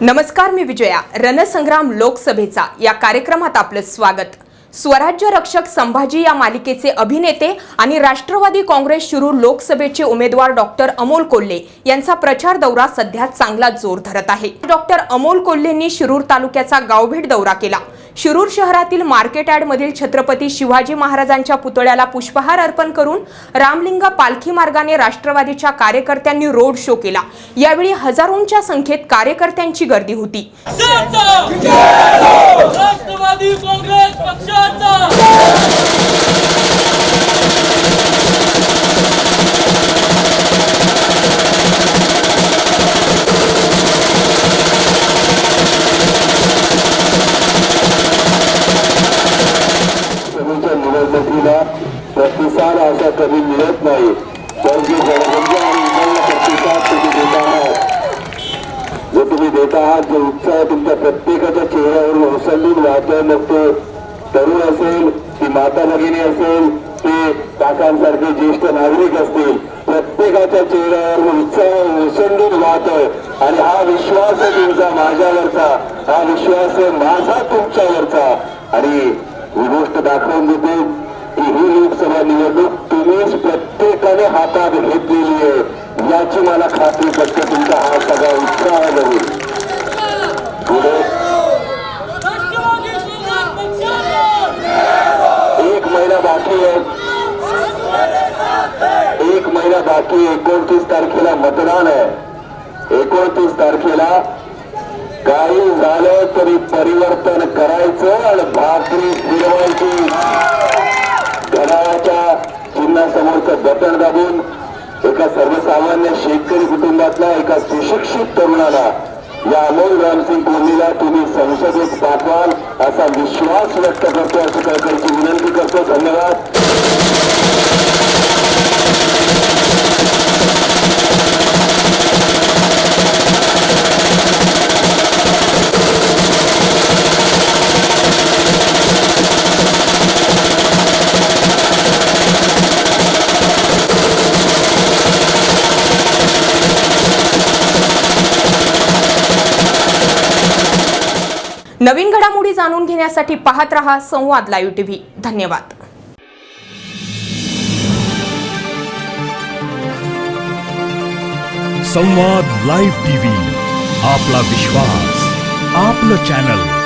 नमस्कार मी विजया. रणसंग्राम लोकसभेचा या कार्यक्रमात आपलं स्वागत. स्वराज्य रक्षक संभाजी या मालिकेचे अभिनेते आणि राष्ट्रवादी काँग्रेस शिरूर लोकसभेचे उमेदवार डॉक्टर अमोल कोल्हे यांचा प्रचार दौरा सध्या चांगला जोर धरत आहे. डॉक्टर अमोल कोल्हेंनी शिरूर तालुक्याचा गावभेट दौरा केला. शिरूर शहरातील मार्केट यार्डमधील छत्रपती शिवाजी महाराजांच्या पुतळ्याला पुष्पहार अर्पण करून रामलिंग पालखी मार्गाने राष्ट्रवादीच्या कार्यकर्त्यांनी रोड शो केला. यावेळी हजारोंच्या संख्येत कार्यकर्त्यांची गर्दी होती. राष्ट्रवादी काँग्रेस पक्षाचा जो तुम्ही देत आहात जो उत्साह तुमच्या प्रत्येकाच्या चेहऱ्यावरून ओसंडून वाहतोय मग तो तरुण असेल ती माता भगिनी असेल ते काकांसारखे ज्येष्ठ नागरिक असतील प्रत्येकाच्या चेहऱ्यावरून उत्साह ओसंडून वाहतोय आणि हा विश्वास आहे तुमचा माझ्यावरचा हा विश्वास आहे माझा तुमच्यावरचा आणि ही गोष्ट दाखवून देते की ही लोकसभा निवडणूक हातात घेतलेली आहे. याची मला खात्री पटते तुमचा हा सगळा उत्साह बघून. पुढे. एक महिना बाकी आहे. एक महिना बाकी एकोणतीस तारखेला मतदान आहे. एकोणतीस तारखेला काही झालं तरी परिवर्तन करायचं आणि भाकरी फिरवायची. घड्याळाच्या बटण दाबून एका सर्वसामान्य शेतकरी कुटुंबातल्या एका सुशिक्षित तरुणाला या अमोल रामसिंग कोहलीला तुम्ही संसदेत पाठवाल असा विश्वास व्यक्त करतो असं कळकळीची विनंती करतो. धन्यवाद. नवीन घडामोडी जाणून घेण्यासाठी पाहत रहा संवाद लाईव्ह टीव्ही. धन्यवाद. संवाद लाईव्ह टीव्ही आपला विश्वास आपलं चॅनल.